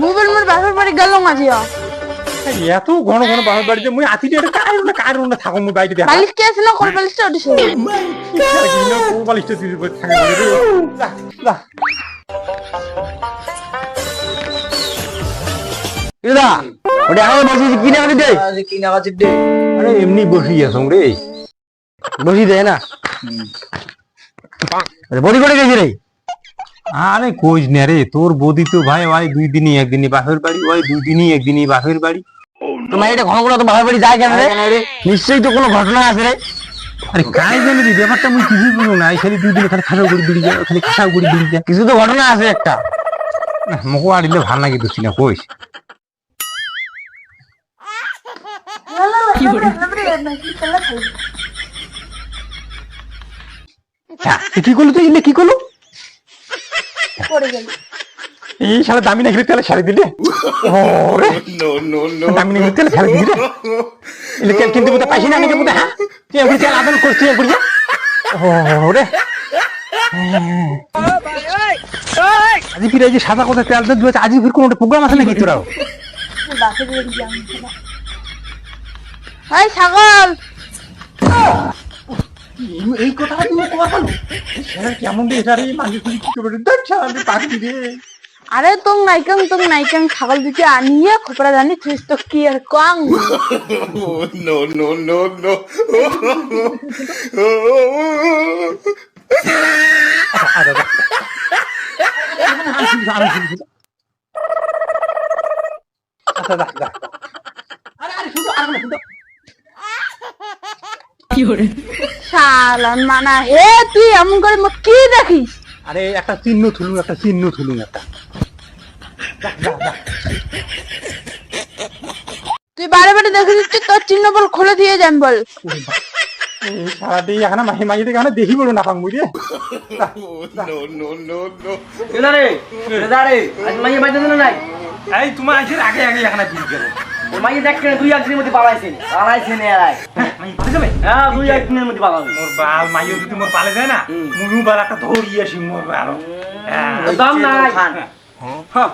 Mobile মোর বাপের বাড়ি গেল মাঝিয়া এত ঘন ঘন বাপের বাড়িতে মুই আতি কার না কার না থাকো মুই বাড়িতে দেখা। বালিশ কে আছে না কোন বালিশটা উঠেছে বালিশটা তুই থাকে বলে রে। যা যা। কিরা ওটা আগে বসি কি না দে কি নাগাছিস দে আরে এমনি বসি আছো রে। বসি দে না। আরে বডি করে গেছি রে? আরে কইস না রে তোর বদি তো ভাই ওই দুই দিনই একদিনই বাপের বাড়ি ওই দুই দিনই একদিনই বাপের বাড়ি। তোমার এটা ঘন ঘন তো বাবার বাড়ি যায় কেন রে? নিশ্চয়ই তো কোনো ঘটনা আছে রে। আরে কাই জানি রে ব্যাপারটা মুই কিছুই বুঝো না। এই খালি দুই দিন খালি খাসাও করে বিড়ি যায় খালি খাসাও করে বিড়ি যায়। কিছু তো ঘটনা আছে একটা। মোকো আড়িলে ভালো লাগে তো না কইস। হ্যাঁ, কি করল তুই? ইলে কি করল? পড়ে গেল। এই শালা দামি না তেলে শাড়ি দিলে? ওরে। দামি না গেলে তেলে শাড়ি দিলি? রে ইলে তেল কিনতে বুঝতে পাইছি না নাকি বুঝতে হ্যাঁ? তুই এগুলি তেল করছিস এগুলি ওরে। আজি ফিরে যে সাদা কথা তেল দিয়েছে আজি ফির কোনো প্রোগ্রাম আছে নাকি তোরাও? বাপের বাড়ি এই কথা তুমি কবার বলো কেমন রে এটা রে মানুষ কি করে দেখ শালা আমি পাখি রে। আরে তোং নাইকাং তোং নাইকাং ছাগল দুটি আনিয়ে খোপড়া জানি তুই তো কি আর কং? No, no, no, no. আচ্ছা যা শালান মানা। হে তুই এমন করে কি দেখিস? আরে একটা চিহ্ন থুলুম একটা চিহ্ন থুলুম একটা। তুই বারে বারে দেখে দিচ্ছিস তোর চিহ্ন বল খুলে দিয়ে যান বল। সারাদিন এখানে মাহি মাহি দেখে দেখি বলো না পাং রে। মাইয়ে বাইতে নাই। এই তোমার আগে আগে এখানে বিল গেল। ও মাইয়ে দেখেন দুই একদিনের মধ্যে পালাইছেন। পালাইছেন এরাই। হ্যাঁ দুই একদিনের মধ্যে পালাবে। মোর বাল মাইয়ে যদি মোর পালে যায় না মুই বাল একটা ধরি আসি মোর বাল। দাম নাই। হ্যাঁ।